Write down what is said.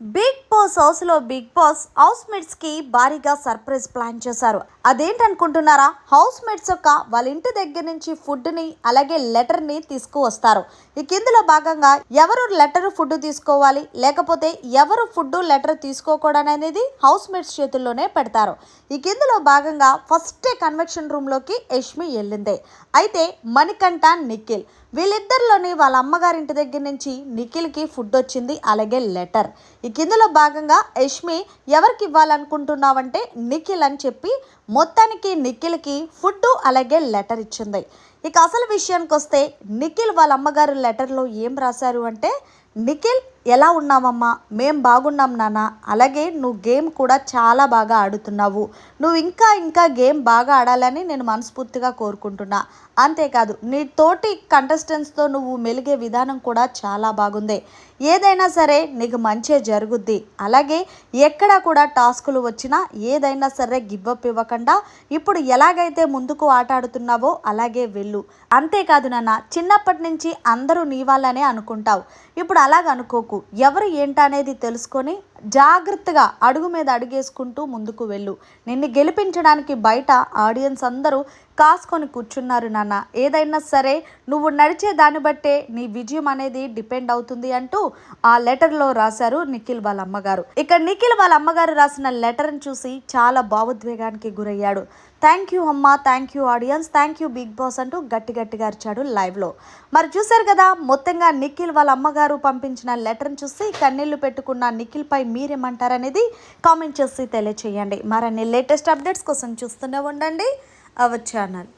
Bigg Boss హౌస్లో Bigg Boss house మేట్స్కి భారీగా సర్ప్రైజ్ ప్లాన్ చేశారు. అదేంటనుకుంటున్నారా? హౌస్ మేట్స్ యొక్క వాళ్ళ ఇంటి దగ్గర నుంచి ఫుడ్ని అలాగే లెటర్ని తీసుకువస్తారు. ఈ కిందలో భాగంగా ఎవరు లెటర్ ఫుడ్ తీసుకోవాలి? లేకపోతే ఎవరు ఫుడ్ లెటర్ తీసుకోకూడదు అనేది హౌస్ మేట్స్ చేతుల్లోనే పెడతారు. ఈ కిందలో భాగంగా ఫస్ట్ కన్వెక్షన్ రూమ్లోకి యష్మి వెళ్ళింది. అయితే మణికంఠ నిఖిల్ వీళ్ళిద్దరిలోని వాళ్ళ అమ్మగారింటి దగ్గర నుంచి నిఖిల్కి ఫుడ్ వచ్చింది అలాగే లెటర్. ఇందులో భాగంగా యష్మి ఎవరికి ఇవ్వాలనుకుంటున్నావంటే నిఖిల్ అని చెప్పి మొత్తానికి నిఖిల్కి ఫుడ్ అలాగే లెటర్ ఇచ్చింది. ఇక అసలు విషయానికి వస్తే నిఖిల్ వాళ్ళ అమ్మగారు లెటర్లో ఏం రాశారు అంటే నిఖిల్ ఎలా ఉన్నావమ్మా? మేం బాగున్నాం నాన్న. అలాగే నువ్వు గేమ్ కూడా చాలా బాగా ఆడుతున్నావు. నువ్వు ఇంకా ఇంకా గేమ్ బాగా ఆడాలని నేను మనస్ఫూర్తిగా కోరుకుంటున్నా. అంతేకాదు నీ తోటి కంటెస్టెంట్స్తో నువ్వు మెలిగే విధానం కూడా చాలా బాగుంది. ఏదైనా సరే నీకు మంచే జరుగుద్ది. అలాగే ఎక్కడ కూడా టాస్కులు వచ్చినా ఏదైనా సరే గివ్అప్ ఇవ్వకుండా ఇప్పుడు ఎలాగైతే ముందుకు ఆట ఆడుతున్నావో అలాగే వెళ్ళు. అంతేకాదు నాన్న చిన్నప్పటి నుంచి అందరూ నీ వాళ్ళనే అనుకుంటావు. ఇప్పుడు అలాగ అనుకోకు. ఎవరు ఏంటనేది తెలుసుకొని జాగ్రత్తగా అడుగు మీద అడుగేసుకుంటూ ముందుకు వెళ్ళు. నిన్ను గెలిపించడానికి బయట ఆడియన్స్ అందరూ కాసుకొని కూర్చున్నారు నాన్న. ఏదైనా సరే నువ్వు నడిచే దాన్ని బట్టే నీ విజయం అనేది డిపెండ్ అవుతుంది అంటూ ఆ లెటర్లో రాశారు నిఖిల్ వాళ్ళ అమ్మగారు ఇక నిఖిల్ వాళ్ళ అమ్మగారు రాసిన లెటర్ని చూసి చాలా భావోద్వేగానికి గురయ్యాడు. థ్యాంక్ యూ అమ్మ thank you audience thank you Bigg Boss అంటూ గట్టి గట్టిగా అరిచాడు లైవ్లో మరి చూశారు కదా మొత్తంగా నిఖిల్ వాళ్ళ అమ్మగారు పంపించిన లెటర్ని చూసి కన్నీళ్ళు పెట్టుకున్న నిఖిల్పై మీరేమంటారనేది కామెంట్ చేసి తెలియచేయండి. మరన్ని లేటెస్ట్ అప్డేట్స్ కోసం చూస్తూనే ఉండండి. Our channel.